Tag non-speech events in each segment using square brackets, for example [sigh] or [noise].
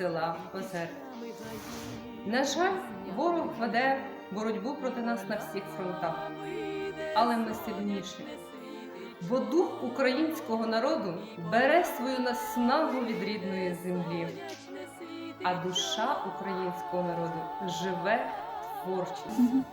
села Озер. На жаль, ворог веде боротьбу проти нас на всіх фронтах, але ми сильніші. Бо дух українського народу бере свою наснагу від рідної землі, а душа українського народу живе творчістю.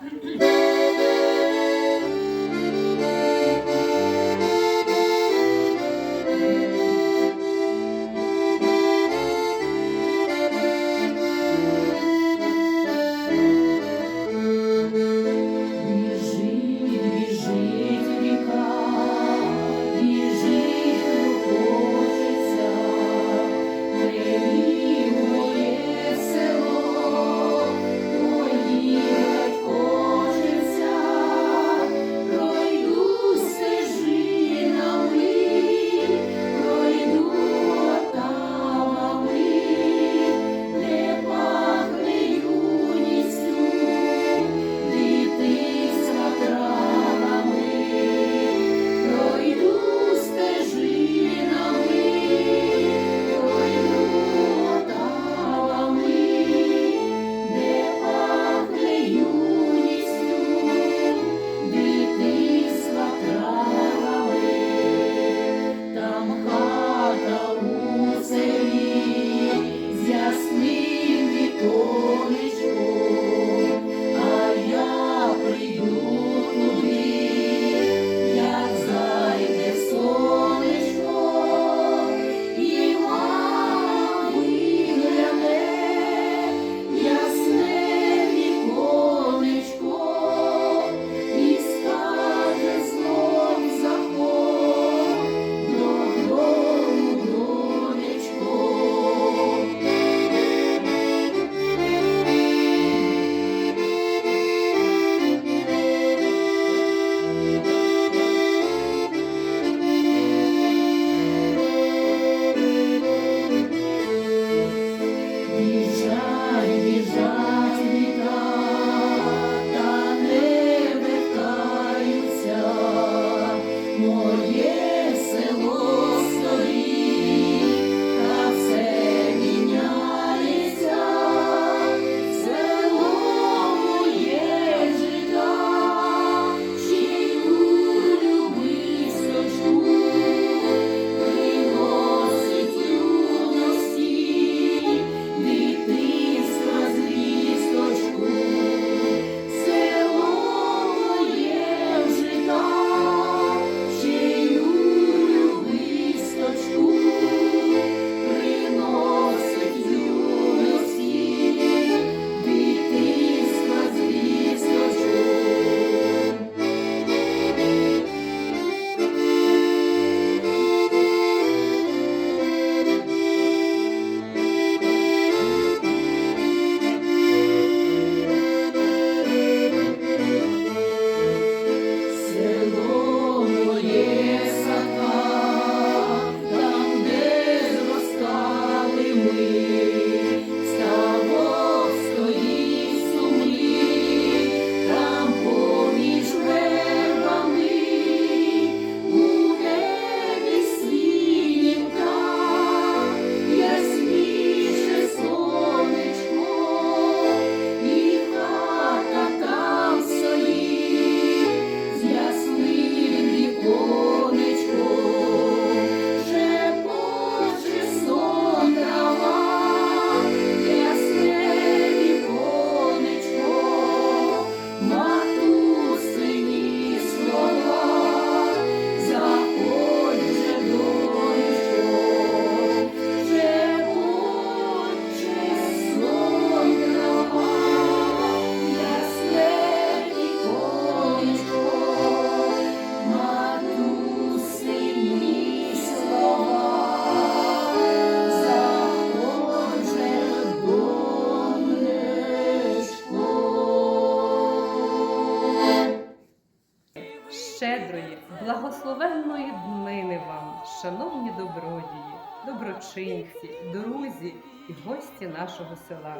Благословенної днини вам, шановні добродії, доброчинці, друзі і гості нашого села.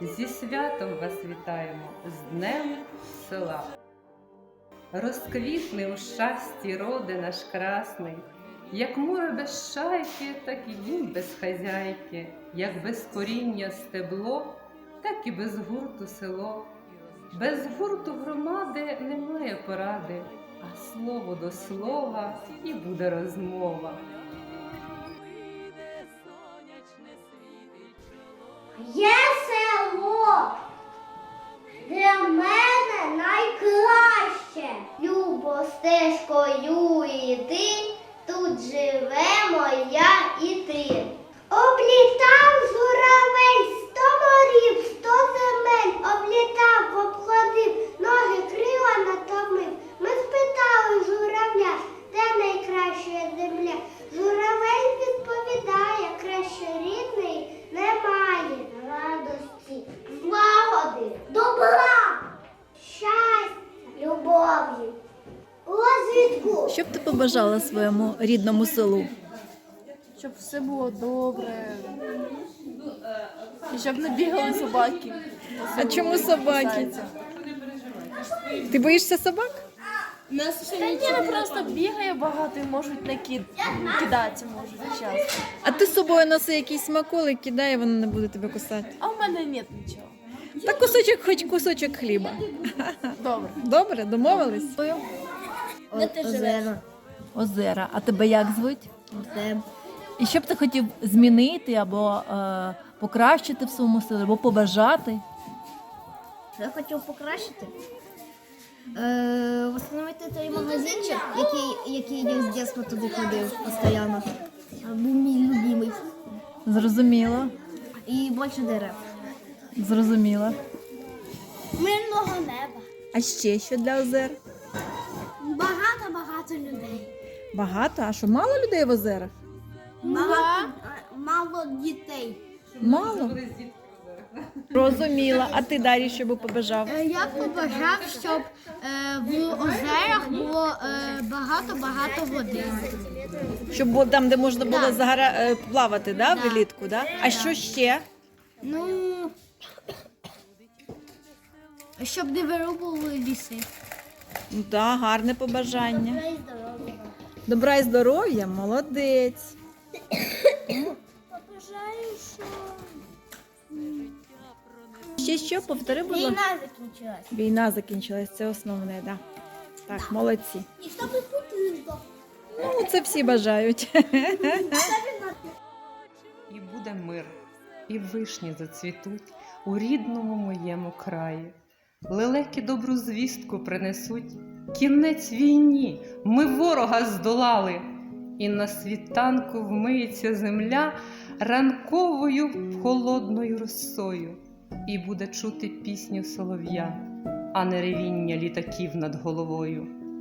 Зі святом вас вітаємо з Днем села. Розквітне у щасті роди наш красний, Як море без шайки, так і дім без хазяйки, як без коріння стебло, так і без гурту село. Без гурту громади немає поради, а слово до слова і буде розмова. Є село для мене найкраще. Любо стежкою іти, тут живемо любові, розвідку. Що б ти побажала своєму рідному селу? Щоб все було добре. І щоб не бігали собаки. А чому собаки? Ти боїшся собак? Та ні, просто бігає багато і можуть накид... кидатися можуть часто. А ти з собою носи якийсь смаколик, кидай, воно не буде тебе кусати. А в мене нет нічого. Та кусочок, хоч кусочок хліба. Добре. Добре, домовились? Де ти живеш? Озера. А тебе як звуть? І що б ти хотів змінити або е, покращити в своєму селі, або побажати? Я хотів покращити. Е, встановити той магазинчик, який, який я з дитинства туди ходив постійно. Був мій любимий. Зрозуміло. І більше дерев. Зрозуміло. Мирного неба. А ще що для озер? Багато-багато людей. Багато? А що мало людей в озерах? Мало, мало дітей. Мало. Розуміла. А ти далі що би побажав? Е, Я побажав, щоб е, в озерах було е, багато-багато води. Щоб було там, де можна було Да. загара... е, плавати, да, Да. влітку, да? А що ще? Ну, щоб не вирубували ліси. Ну, да, гарне побажання. Добра і здоров'я, молодець. Побажаю, що Ще що? Повтори, будь ласка. війна закінчилась. Війна закінчилась, це основне, да. Так, молодці. І щоб Путін здох. Ну, це всі бажають. [laughs] І буде мир, і вишні зацвітуть у рідному моєму краї. Лелеки добру звістку принесуть. Кінець війні, ми ворога здолали, і на світанку вмиється земля ранковою холодною росою, і буде чути пісню солов'я, а не ревіння літаків над головою.